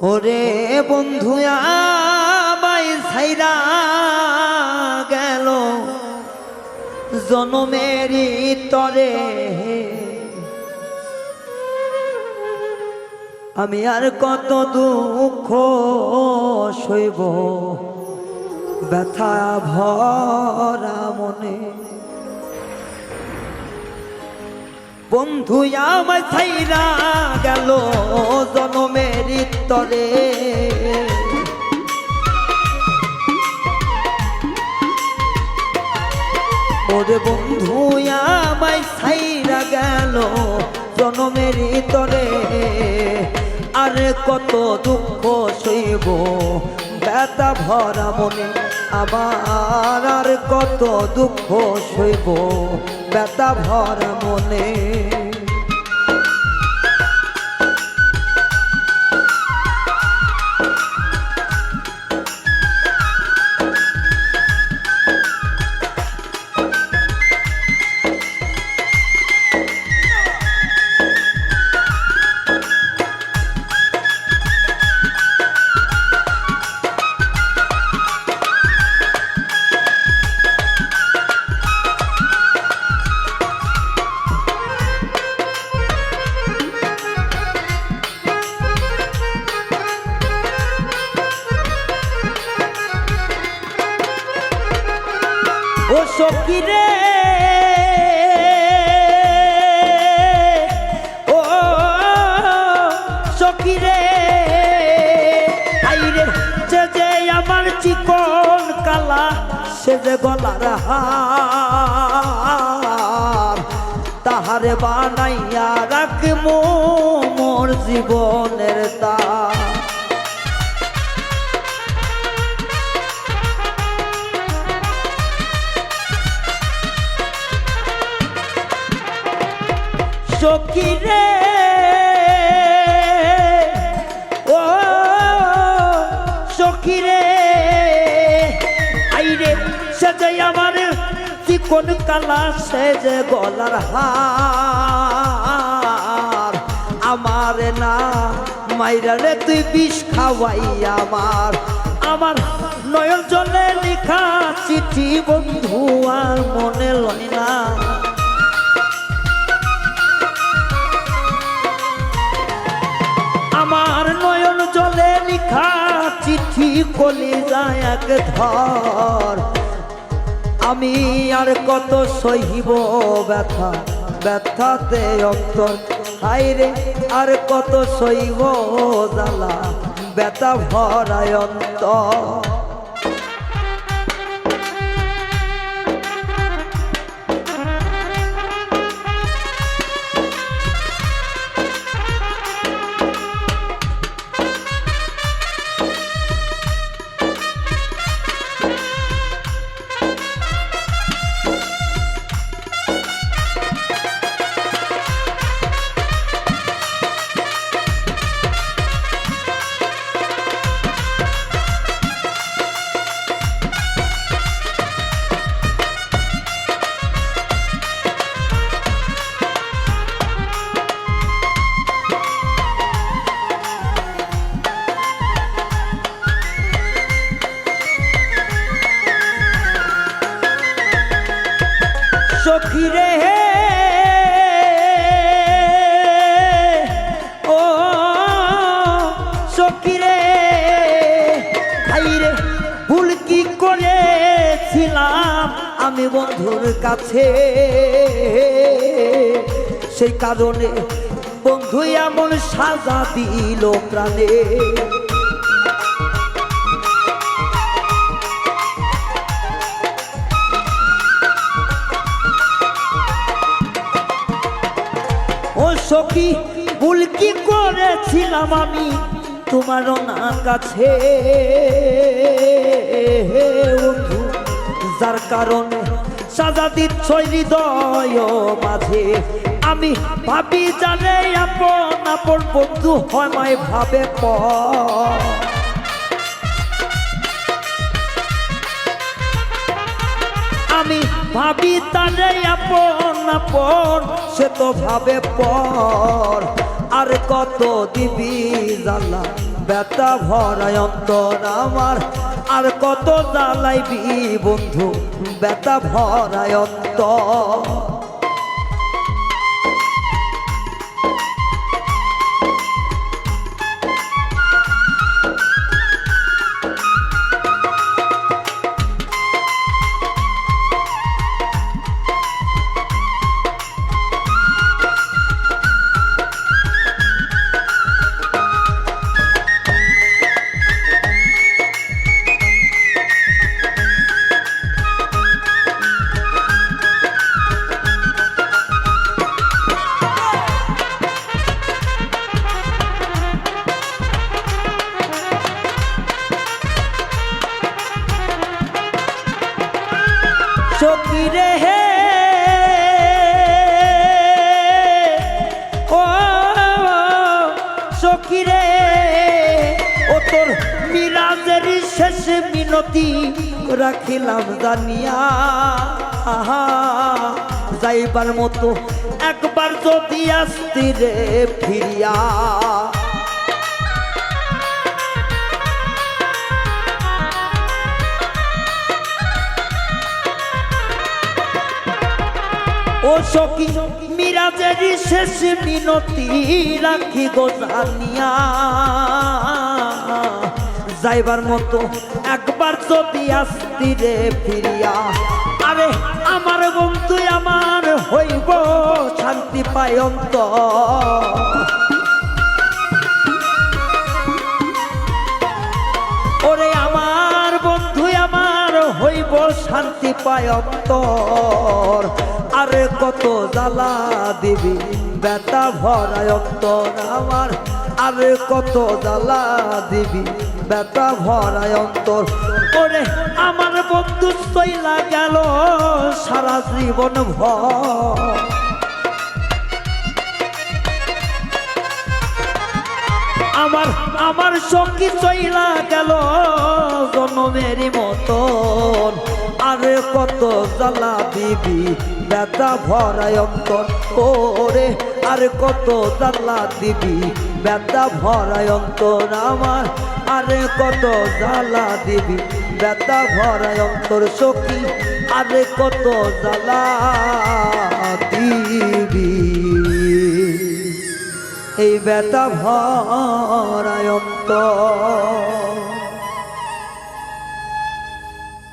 ওরে বন্ধু আমাই ছাইরা গেল। জনমেরি তরে আমি আর কত দুঃখ সইব। ব্যথা ভরা মনে। বন্ধু আমার ছাইরা গেল। জনমের তরে ওরে বন্ধু, আমায় ছাইরা গেল জনমের তরে আরে কত দুঃখ সইব, ব্যথা ভরা মনে আমার। আর কত দুঃখ সইব, ব্যথা ভরা মনে। সকিরে আইরে, যে যে আমার চিকন কালা, সে যে গলার হার, তাহারে বানাইয়া রাখব মোর জীবনের তার। সকিরে চিকন কালা সে যে গলার হার? আমার না, মাইরা রে, তুই বিষ খাওয়াই আমার। আমার নয়ন জলে লেখা চিঠি, বন্ধু, আর মনে লয় না। আমার নয়ন জলে লিখা চিঠি কলি যায় এক ধর। আমি আর কত সহিব ব্যথা, ব্যথাতে অন্তর। হাইরে আর কত সইব জ্বালা, ব্যথা ভরায় অন্তর। আমি বন্ধুর কাছে। সেই কারণে বন্ধু এমন সাজা দিল প্রাণে। ও সখী, ভুল কি করেছিলাম আমি তোমার না কাছে? যার কারণে সাজা দিচ্ছ হৃদয় মাঝে। আমি ভাবি জানে আপন আপন বন্ধু হয় মায় ভাবে পর আমি ভাবি তারে আপন আপন, সে তো ভাবে পর। আর কত দিবি জ্বালা ব্যথা ভরায় অন্তর আমার। আর কত জ্বালাইবি বন্ধু ব্যথা ভরায় অন্তর। মিনতি রাখিলাম জানিয়া। যাইবার মতো একবার যদি আসতি রে ফিরিয়া। ও সখী মিরাজের শেষ মিনতি রাখি গো জানিয়া। যাইবার মতো একবার যদি আসতি রে ফিরিয়া, আরে আমার বন্ধু আমার হইব, শান্তি পায় পায়ন্ত শান্তি পায় অন্তর। আরে কত জ্বালা দিবি বেতা ভরায় অন্তর আমার। আরে কত জ্বালা দিবি বেতা ভরায় অন্তর। ওরে আমার বন্ধু তৈলা গেল সারা জীবন ভর। আমার আমার সঙ্গী চইলা গেল জনমের মতন। আরে কত জ্বালা দিবি, ব্যথা ভরায় অন্তর ওরে আরে কত জ্বালা দিবি, ব্যথা ভরায় অন্তর আমার। আরে কত জ্বালা দিবি, ব্যথা ভরায় অন্তর সখী। আরে কত জ্বালা এই বেতা ভরায়ন্ত